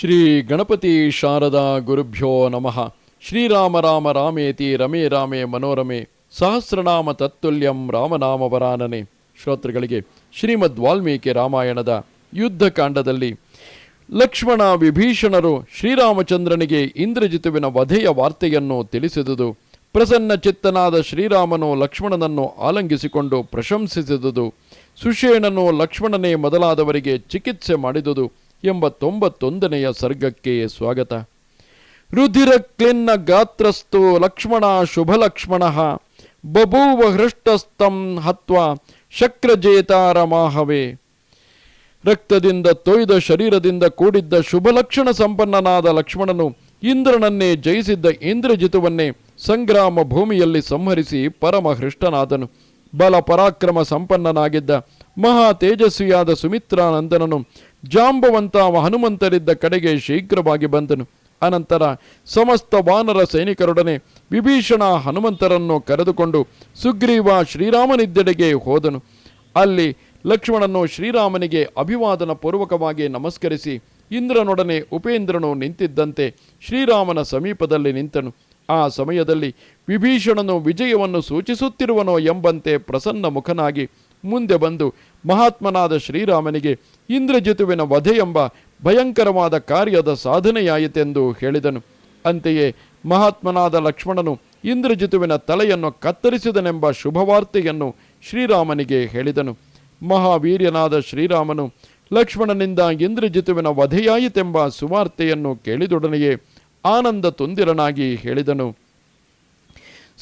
ಶ್ರೀ ಗಣಪತಿ ಶಾರದಾ ಗುರುಭ್ಯೋ ನಮಃ. ಶ್ರೀರಾಮ ರಾಮ ರಾಮೇತಿ ರಮೇ ರಾಮೇ ಮನೋರಮೆ ಸಹಸ್ರನಾಮ ತತ್ತುಲ್ಯಂ ರಾಮನಾಮ ವರಾನನೆ. ಶ್ರೋತೃಗಳಿಗೆ ಶ್ರೀಮದ್ ವಾಲ್ಮೀಕಿ ರಾಮಾಯಣದ ಯುದ್ಧಕಾಂಡದಲ್ಲಿ ಲಕ್ಷ್ಮಣ ವಿಭೀಷಣರು ಶ್ರೀರಾಮಚಂದ್ರನಿಗೆ ಇಂದ್ರಜಿತುವಿನ ವಧೆಯ ವಾರ್ತೆಯನ್ನು ತಿಳಿಸಿದುದು. ಪ್ರಸನ್ನ ಚಿತ್ತನಾದ ಶ್ರೀರಾಮನು ಲಕ್ಷ್ಮಣನನ್ನು ಆಲಂಗಿಸಿಕೊಂಡು ಪ್ರಶಂಸಿಸಿದುದು. ಸುಷೇಣನು ಲಕ್ಷ್ಮಣನೇ ಮೊದಲಾದವರಿಗೆ ಚಿಕಿತ್ಸೆ ಮಾಡಿದುದು. ಎಂಬ ತೊಂಬತ್ತೊಂದನೆಯ ಸರ್ಗಕ್ಕೆ ಸ್ವಾಗತ. ರುಧಿರ ಕ್ಲಿನ್ನ ಗಾತ್ರಸ್ಥೋ ಲಕ್ಷ್ಮಣ ಶುಭಲಕ್ಷ್ಮಣ ಬಭೂವ ಹೃಷ್ಟಸ್ತಂ ಹತ್ವ ಶಕ್ರಜೇತಾರ ಮಾಹವೇ. ರಕ್ತದಿಂದ ತೊಯ್ದ ಶರೀರದಿಂದ ಕೂಡಿದ್ದ ಶುಭಲಕ್ಷಣ ಸಂಪನ್ನನಾದ ಲಕ್ಷ್ಮಣನು ಇಂದ್ರನನ್ನೇ ಜಯಿಸಿದ್ದ ಇಂದ್ರಜಿತುವನ್ನೇ ಸಂಗ್ರಾಮ ಭೂಮಿಯಲ್ಲಿ ಸಂಹರಿಸಿ ಪರಮ ಹೃಷ್ಟನಾದನು ಬಲ ಪರಾಕ್ರಮ ಸಂಪನ್ನನಾಗಿದ್ದ ಮಹಾ ತೇಜಸ್ವಿಯಾದ ಸುಮಿತ್ರಾನಂದನನು ಜಾಂಬವಂತ ಹನುಮಂತರಿದ್ದ ಕಡೆಗೆ ಶೀಘ್ರವಾಗಿ ಬಂದನು. ಅನಂತರ ಸಮಸ್ತ ವಾನರ ಸೈನಿಕರೊಡನೆ ವಿಭೀಷಣ ಹನುಮಂತರನ್ನು ಕರೆದುಕೊಂಡು ಸುಗ್ರೀವ ಶ್ರೀರಾಮನಿದ್ದೆಡೆಗೆ ಹೋದನು. ಅಲ್ಲಿ ಲಕ್ಷ್ಮಣನು ಶ್ರೀರಾಮನಿಗೆ ಅಭಿವಾದನ ಪೂರ್ವಕವಾಗಿ ನಮಸ್ಕರಿಸಿ ಇಂದ್ರನೊಡನೆ ಉಪೇಂದ್ರನು ನಿಂತಿದ್ದಂತೆ ಶ್ರೀರಾಮನ ಸಮೀಪದಲ್ಲಿ ನಿಂತನು. ಆ ಸಮಯದಲ್ಲಿ ವಿಭೀಷಣನು ವಿಜಯವನ್ನು ಸೂಚಿಸುತ್ತಿರುವನೋ ಎಂಬಂತೆ ಪ್ರಸನ್ನ ಮುಖನಾಗಿ ಮುಂದೆ ಬಂದು ಮಹಾತ್ಮನಾದ ಶ್ರೀರಾಮನಿಗೆ ಇಂದ್ರಜಿತುವಿನ ವಧೆ ಎಂಬ ಭಯಂಕರವಾದ ಕಾರ್ಯದ ಸಾಧನೆಯಾಯಿತೆಂದು ಹೇಳಿದನು. ಅಂತೆಯೇ ಮಹಾತ್ಮನಾದ ಲಕ್ಷ್ಮಣನು ಇಂದ್ರಜಿತುವಿನ ತಲೆಯನ್ನು ಕತ್ತರಿಸಿದನೆಂಬ ಶುಭವಾರ್ತೆಯನ್ನು ಶ್ರೀರಾಮನಿಗೆ ಹೇಳಿದನು. ಮಹಾವೀರ್ಯನಾದ ಶ್ರೀರಾಮನು ಲಕ್ಷ್ಮಣನಿಂದ ಇಂದ್ರಜಿತುವಿನ ವಧೆಯಾಯಿತೆಂಬ ಸುವಾರ್ತೆಯನ್ನು ಕೇಳಿದೊಡನೆಯೇ ಆನಂದ ತುಂದಿರನಾಗಿ ಹೇಳಿದನು.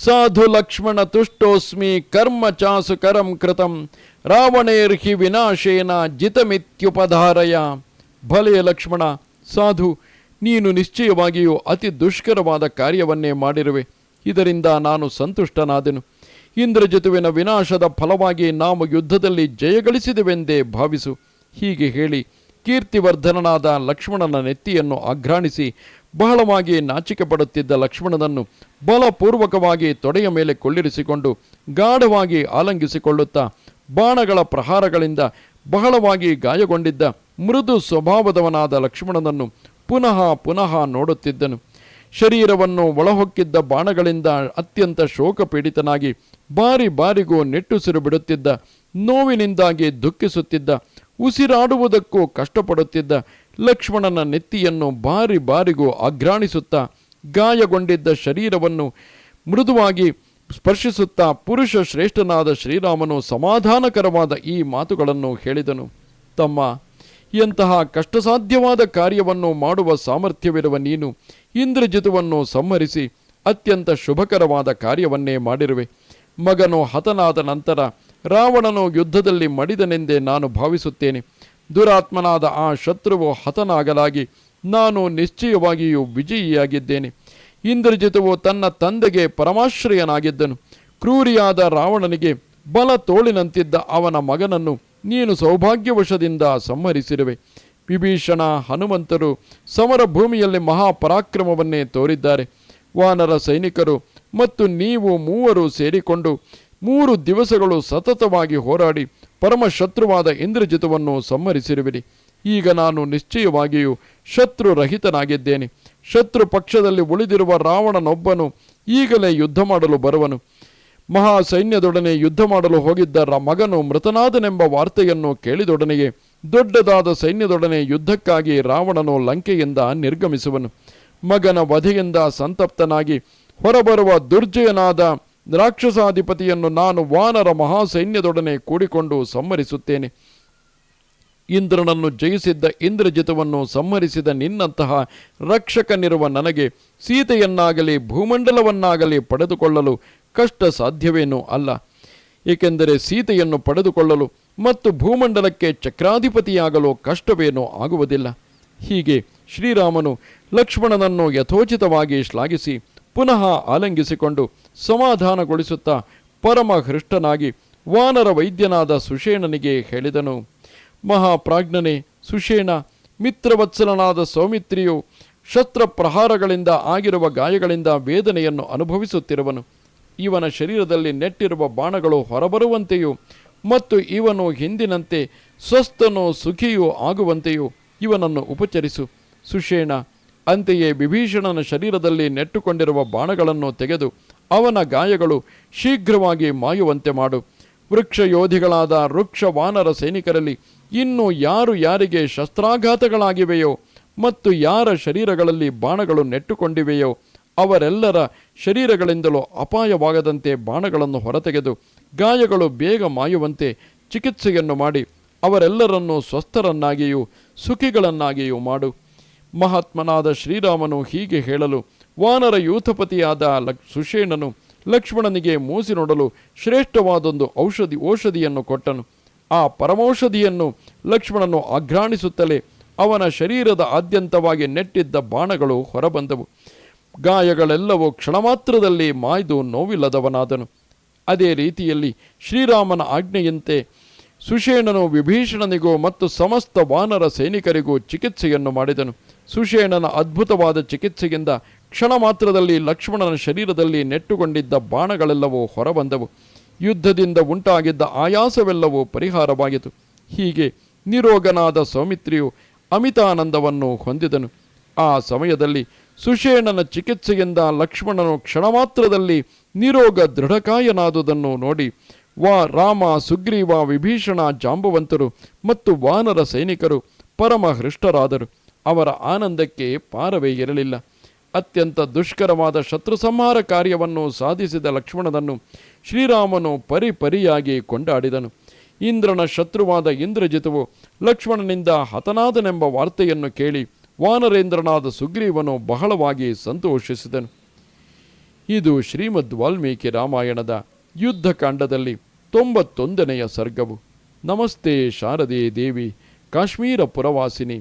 ಸಾಧು ಲಕ್ಷ್ಮಣ ತುಷ್ಟೋಸ್ಮಿ ಕರ್ಮ ಚಾಸು ಕರಂ ಕೃತಂ. ರಾವಣೇರ್ಹಿ ವಿನಾಶೇನ ಜಿತಮಿತ್ಯುಪಧಾರಯ. ಭಲೆಯ ಲಕ್ಷ್ಮಣ, ಸಾಧು, ನೀನು ನಿಶ್ಚಯವಾಗಿಯೂ ಅತಿ ದುಷ್ಕರವಾದ ಕಾರ್ಯವನ್ನೇ ಮಾಡಿರುವೆ. ಇದರಿಂದ ನಾನು ಸಂತುಷ್ಟನಾದೆನು. ಇಂದ್ರಜಿತುವಿನ ವಿನಾಶದ ಫಲವಾಗಿ ನಾವು ಯುದ್ಧದಲ್ಲಿ ಜಯಗಳಿಸಿದೆವೆಂದೇ ಭಾವಿಸು. ಹೀಗೆ ಹೇಳಿ ಕೀರ್ತಿವರ್ಧನನಾದ ಲಕ್ಷ್ಮಣನ ನೆತ್ತಿಯನ್ನು ಅಘ್ರಾಣಿಸಿ ಬಹಳವಾಗಿ ನಾಚಿಕೆ ಪಡುತ್ತಿದ್ದ ಲಕ್ಷ್ಮಣನನ್ನು ಬಲಪೂರ್ವಕವಾಗಿ ತೊಡೆಯ ಮೇಲೆ ಕೊಳ್ಳಿರಿಸಿಕೊಂಡು ಗಾಢವಾಗಿ ಆಲಂಗಿಸಿಕೊಳ್ಳುತ್ತಾ ಬಾಣಗಳ ಪ್ರಹಾರಗಳಿಂದ ಬಹಳವಾಗಿ ಗಾಯಗೊಂಡಿದ್ದ ಮೃದು ಸ್ವಭಾವದವನಾದ ಲಕ್ಷ್ಮಣನನ್ನು ಪುನಃ ಪುನಃ ನೋಡುತ್ತಿದ್ದನು. ಶರೀರವನ್ನು ಒಳಹೊಕ್ಕಿದ್ದ ಬಾಣಗಳಿಂದ ಅತ್ಯಂತ ಶೋಕಪೀಡಿತನಾಗಿ ಬಾರಿ ಬಾರಿಗೂ ನೆಟ್ಟುಸಿರು ಬಿಡುತ್ತಿದ್ದ ನೋವಿನಿಂದಾಗಿ ದುಃಖಿಸುತ್ತಿದ್ದ, ಉಸಿರಾಡುವುದಕ್ಕೂ ಕಷ್ಟಪಡುತ್ತಿದ್ದ ಲಕ್ಷ್ಮಣನ ನೆತ್ತಿಯನ್ನು ಬಾರಿ ಬಾರಿಗೂ ಅಗ್ರಾಣಿಸುತ್ತಾ, ಗಾಯಗೊಂಡಿದ್ದ ಶರೀರವನ್ನು ಮೃದುವಾಗಿ ಸ್ಪರ್ಶಿಸುತ್ತಾ, ಪುರುಷ ಶ್ರೇಷ್ಠನಾದ ಶ್ರೀರಾಮನು ಸಮಾಧಾನಕರವಾದ ಈ ಮಾತುಗಳನ್ನು ಹೇಳಿದನು. ತಮ್ಮ, ಎಂತಹ ಕಷ್ಟಸಾಧ್ಯವಾದ ಕಾರ್ಯವನ್ನು ಮಾಡುವ ಸಾಮರ್ಥ್ಯವಿರುವ ನೀನು ಇಂದ್ರಜಿತುವನ್ನು ಸಂಹರಿಸಿ ಅತ್ಯಂತ ಶುಭಕರವಾದ ಕಾರ್ಯವನ್ನೇ ಮಾಡಿರುವೆ. ಮಗನು ಹತನಾದ ನಂತರ ರಾವಣನು ಯುದ್ಧದಲ್ಲಿ ಮಡಿದನೆಂದೇ ನಾನು ಭಾವಿಸುತ್ತೇನೆ. ದುರಾತ್ಮನಾದ ಆ ಶತ್ರುವು ಹತನಾಗಲಾಗಿ, ನಾನು ನಿಶ್ಚಯವಾಗಿಯೂ ವಿಜಯಿಯಾಗಿದ್ದೇನೆ. ಇಂದ್ರಜಿತವು ತನ್ನ ತಂದೆಗೆ ಪರಮಾಶ್ರಯನಾಗಿದ್ದನು. ಕ್ರೂರಿಯಾದ ರಾವಣನಿಗೆ ಬಲ ತೋಳಿನಂತಿದ್ದ ಅವನ ಮಗನನ್ನು ನೀನು ಸೌಭಾಗ್ಯವಶದಿಂದ ಸಂಹರಿಸಿರುವೆ. ವಿಭೀಷಣ ಹನುಮಂತರು ಸಮರ ಭೂಮಿಯಲ್ಲಿ ಮಹಾಪರಾಕ್ರಮವನ್ನೇ ತೋರಿದ್ದಾರೆ. ವಾನರ ಸೈನಿಕರು ಮತ್ತು ನೀವು ಮೂವರು ಸೇರಿಕೊಂಡು ಮೂರು ದಿವಸಗಳು ಸತತವಾಗಿ ಹೋರಾಡಿ ಪರಮಶತ್ರುವಾದ ಇಂದ್ರಜಿತವನ್ನು ಸಂಹರಿಸಿರುವಿರಿ. ಈಗ ನಾನು ನಿಶ್ಚಯವಾಗಿಯೂ ಶತ್ರುರಹಿತನಾಗಿದ್ದೇನೆ. ಶತ್ರು ಪಕ್ಷದಲ್ಲಿ ಉಳಿದಿರುವ ರಾವಣನೊಬ್ಬನು ಈಗಲೇ ಯುದ್ಧ ಮಾಡಲು ಬರುವನು. ಮಹಾ ಸೈನ್ಯದೊಡನೆ ಯುದ್ಧ ಮಾಡಲು ಹೋಗಿದ್ದ ರ ಮಗನು ಮೃತನಾದನೆಂಬ ವಾರ್ತೆಯನ್ನು ಕೇಳಿದೊಡನೆಯೇ ದೊಡ್ಡದಾದ ಸೈನ್ಯದೊಡನೆ ಯುದ್ಧಕ್ಕಾಗಿ ರಾವಣನು ಲಂಕೆಯಿಂದ ನಿರ್ಗಮಿಸುವನು. ಮಗನ ವಧೆಯಿಂದ ಸಂತಪ್ತನಾಗಿ ಹೊರಬರುವ ದುರ್ಜಯನಾದ ರಾಕ್ಷಸಾಧಿಪತಿಯನ್ನು ನಾನು ವಾನರ ಮಹಾಸೈನ್ಯದೊಡನೆ ಕೂಡಿಕೊಂಡು ಸಂಹರಿಸುತ್ತೇನೆ. ಇಂದ್ರನನ್ನು ಜಯಿಸಿದ್ದ ಇಂದ್ರಜಿತವನ್ನು ಸಂಹರಿಸಿದ ನಿನ್ನಂತಹ ರಕ್ಷಕನಿರುವ ನನಗೆ ಸೀತೆಯನ್ನಾಗಲಿ ಭೂಮಂಡಲವನ್ನಾಗಲಿ ಪಡೆದುಕೊಳ್ಳಲು ಕಷ್ಟ ಸಾಧ್ಯವೇನೂ ಅಲ್ಲ. ಏಕೆಂದರೆ ಸೀತೆಯನ್ನು ಪಡೆದುಕೊಳ್ಳಲು ಮತ್ತು ಭೂಮಂಡಲಕ್ಕೆ ಚಕ್ರಾಧಿಪತಿಯಾಗಲು ಕಷ್ಟವೇನೂ ಆಗುವುದಿಲ್ಲ. ಹೀಗೆ ಶ್ರೀರಾಮನು ಲಕ್ಷ್ಮಣನನ್ನು ಯಥೋಚಿತವಾಗಿ ಶ್ಲಾಘಿಸಿ ಪುನಃ ಆಲಂಗಿಸಿಕೊಂಡು ಸಮಾಧಾನಗೊಳಿಸುತ್ತಾ ಪರಮ ಹೃಷ್ಟನಾಗಿ ವಾನರ ವೈದ್ಯನಾದ ಸುಷೇಣನಿಗೆ ಹೇಳಿದನು, ಮಹಾಪ್ರಾಜ್ಞನೆ, ಸುಷೇಣ, ಮಿತ್ರವತ್ಸಲನಾದ ಸೌಮಿತ್ರಿಯು ಶಸ್ತ್ರ ಪ್ರಹಾರಗಳಿಂದ ಆಗಿರುವ ಗಾಯಗಳಿಂದ ವೇದನೆಯನ್ನು ಅನುಭವಿಸುತ್ತಿರುವನು. ಇವನ ಶರೀರದಲ್ಲಿ ನೆಟ್ಟಿರುವ ಬಾಣಗಳು ಹೊರಬರುವಂತೆಯೂ ಮತ್ತು ಇವನು ಹಿಂದಿನಂತೆ ಸ್ವಸ್ಥನೋ ಸುಖಿಯೂ ಆಗುವಂತೆಯೂ ಇವನನ್ನು ಉಪಚರಿಸು. ಸುಷೇಣ ಅಂತೆಯೇ ವಿಭೀಷಣನ ಶರೀರದಲ್ಲಿ ನೆಟ್ಟುಕೊಂಡಿರುವ ಬಾಣಗಳನ್ನು ತೆಗೆದು ಅವನ ಗಾಯಗಳು ಶೀಘ್ರವಾಗಿ ಮಾಯುವಂತೆ ಮಾಡು. ವೃಕ್ಷ ಯೋಧಿಗಳಾದ ವೃಕ್ಷ ವಾನರ ಸೈನಿಕರಲ್ಲಿ ಇನ್ನು ಯಾರು ಯಾರಿಗೆ ಶಸ್ತ್ರಾಘಾತಗಳಾಗಿವೆಯೋ ಮತ್ತು ಯಾರ ಶರೀರಗಳಲ್ಲಿ ಬಾಣಗಳು ನೆಟ್ಟುಕೊಂಡಿವೆಯೋ ಅವರೆಲ್ಲರ ಶರೀರಗಳಿಂದಲೂ ಅಪಾಯವಾಗದಂತೆ ಬಾಣಗಳನ್ನು ಹೊರತೆಗೆದು ಗಾಯಗಳು ಬೇಗ ಮಾಯುವಂತೆ ಚಿಕಿತ್ಸೆಯನ್ನು ಮಾಡಿ ಅವರೆಲ್ಲರನ್ನೂ ಸ್ವಸ್ಥರನ್ನಾಗಿಯೂ ಸುಖಿಗಳನ್ನಾಗಿಯೂ ಮಾಡು. ಮಹಾತ್ಮನಾದ ಶ್ರೀರಾಮನು ಹೀಗೆ ಹೇಳಲು, ವಾನರ ಯೂಥಪತಿಯಾದ ಲಕ್, ಸುಷೇಣನು ಲಕ್ಷ್ಮಣನಿಗೆ ಮೂಸಿ ನೋಡಲು ಶ್ರೇಷ್ಠವಾದೊಂದು ಔಷಧಿ, ಔಷಧಿಯನ್ನು ಕೊಟ್ಟನು. ಆ ಪರಮೌಷಧಿಯನ್ನು ಲಕ್ಷ್ಮಣನು ಅಘ್ರಾಣಿಸುತ್ತಲೇ ಅವನ ಶರೀರದ ಆದ್ಯಂತವಾಗಿ ನೆಟ್ಟಿದ್ದ ಬಾಣಗಳು ಹೊರಬಂದವು. ಗಾಯಗಳೆಲ್ಲವೂ ಕ್ಷಣಮಾತ್ರದಲ್ಲಿ ಮಾಯ್ದು ನೋವಿಲ್ಲದವನಾದನು. ಅದೇ ರೀತಿಯಲ್ಲಿ ಶ್ರೀರಾಮನ ಆಜ್ಞೆಯಂತೆ ಸುಷೇಣನು ವಿಭೀಷಣನಿಗೂ ಮತ್ತು ಸಮಸ್ತ ವಾನರ ಸೈನಿಕರಿಗೂ ಚಿಕಿತ್ಸೆಯನ್ನು ಮಾಡಿದನು. ಸುಷೇಣನ ಅದ್ಭುತವಾದ ಚಿಕಿತ್ಸೆಯಿಂದ ಕ್ಷಣ ಮಾತ್ರದಲ್ಲಿ ಲಕ್ಷ್ಮಣನ ಶರೀರದಲ್ಲಿ ನೆಟ್ಟುಕೊಂಡಿದ್ದ ಬಾಣಗಳೆಲ್ಲವೂ ಹೊರಬಂದವು. ಯುದ್ಧದಿಂದ ಉಂಟಾಗಿದ್ದ ಆಯಾಸವೆಲ್ಲವೂ ಪರಿಹಾರವಾಯಿತು ಹೀಗೆ ನಿರೋಗನಾದ ಸೌಮಿತ್ರಿಯು ಅಮಿತಾನಂದವನ್ನು ಹೊಂದಿದನು. ಆ ಸಮಯದಲ್ಲಿ ಸುಷೇಣನ ಚಿಕಿತ್ಸೆಯಿಂದ ಲಕ್ಷ್ಮಣನು ಕ್ಷಣಮಾತ್ರದಲ್ಲಿ ನಿರೋಗ ದೃಢಕಾಯನಾದುದನ್ನು ನೋಡಿ ವಾ ರಾಮ, ಸುಗ್ರೀವ, ವಿಭೀಷಣ, ಜಾಂಬವಂತರು ಮತ್ತು ವಾನರ ಸೈನಿಕರು ಪರಮ ಹೃಷ್ಟರಾದರು ಅವರ ಆನಂದಕ್ಕೆ ಪಾರವೇ ಇರಲಿಲ್ಲ. ಅತ್ಯಂತ ದುಷ್ಕರವಾದ ಶತ್ರು ಸಂಹಾರ ಕಾರ್ಯವನ್ನು ಸಾಧಿಸಿದ ಲಕ್ಷ್ಮಣನನ್ನು ಶ್ರೀರಾಮನು ಪರಿಪರಿಯಾಗಿ ಕೊಂಡಾಡಿದನು. ಇಂದ್ರನ ಶತ್ರುವಾದ ಇಂದ್ರಜಿತವು ಲಕ್ಷ್ಮಣನಿಂದ ಹತನಾದನೆಂಬ ವಾರ್ತೆಯನ್ನು ಕೇಳಿ ವಾನರೇಂದ್ರನಾದ ಸುಗ್ರೀವನು ಬಹಳವಾಗಿ ಸಂತೋಷಿಸಿದನು. ಇದು ಶ್ರೀಮದ್ ವಾಲ್ಮೀಕಿ ರಾಮಾಯಣದ ಯುದ್ಧಕಾಂಡದಲ್ಲಿ ತೊಂಬತ್ತೊಂದನೆಯ ಸರ್ಗವು. ನಮಸ್ತೆ ಶಾರದೆ ದೇವಿ, ಕಾಶ್ಮೀರ ಪುರವಾಸಿನಿ.